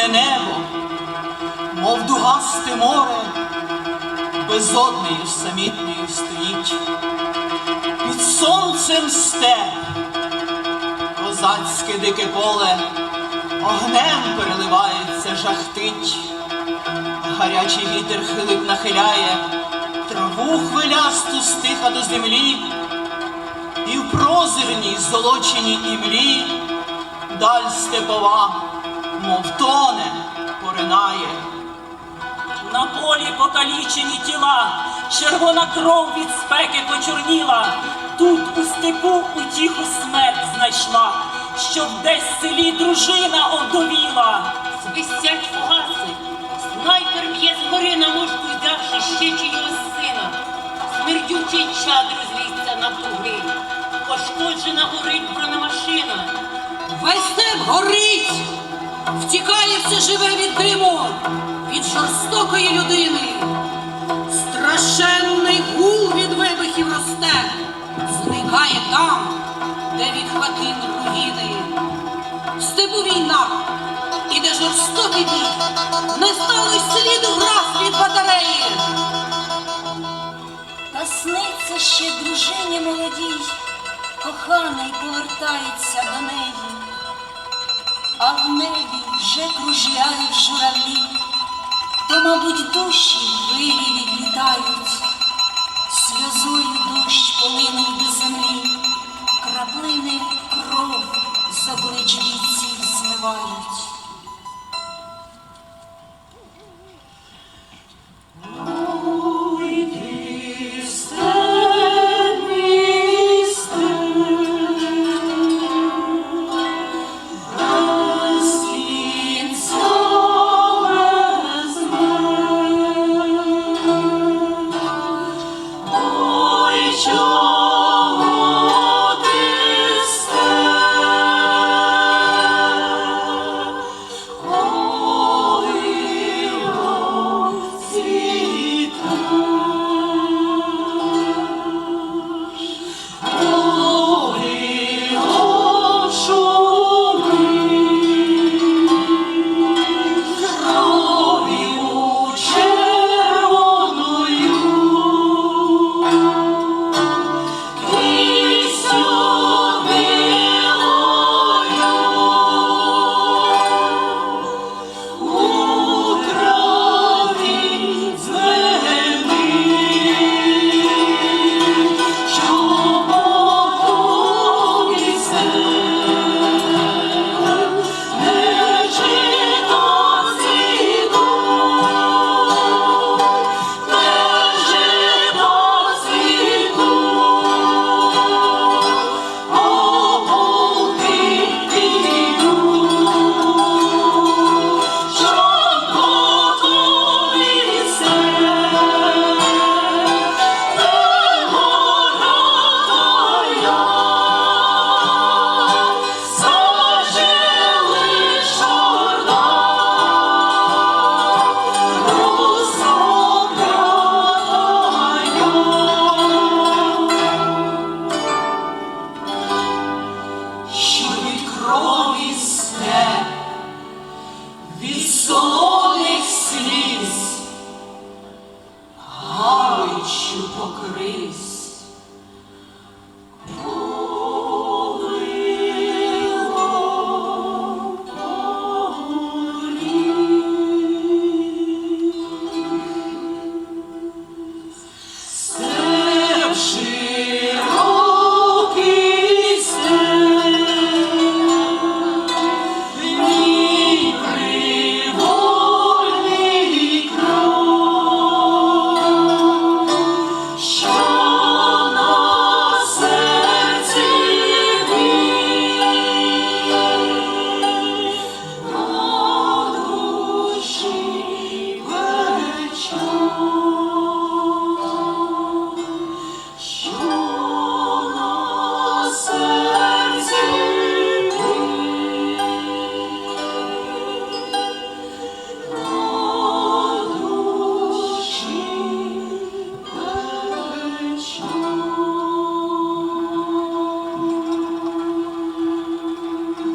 блакитне небо, мов дугасте море, безоднею самітнею стоїть. Під сонцем степ, козацьке дике поле, огнем переливається, жахтить, гарячий вітер хилить нахиляє, траву хвилясту стиха до землі, і в прозирній золоченій імлі даль степова, мов тоне, поринає. На полі покалічені тіла, червона кров від спеки почорніла. Тут у степу утіху смерть знайшла, щоб десь в селі дружина овдовіла. Свистять фугаси, снайпер б'є згори на мушку взявши ще чийогось сина. Смердючий чад розвісться навкруги, пошкоджена горить бронемашина. Весь степ горить, все живе від диму, від жорстокої людини. Страшенний гул від вибухів росте, зникає там, де від хатин руїни. В степу війна, іде жорстокий бій, не сталося сліду враз від батареї. Та сниться ще дружині молодій, коханий повертається до неї, а в небі вже кружляють журавлі, то, мабуть, душі вирі відлітають, сльозою дощ полинув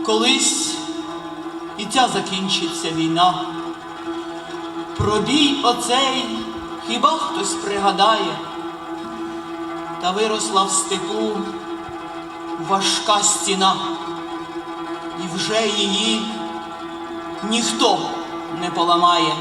Колись і ця закінчиться війна. Про бій оцей хіба хтось пригадає, та виросла в степу важка стіна, і вже її ніхто не поламає.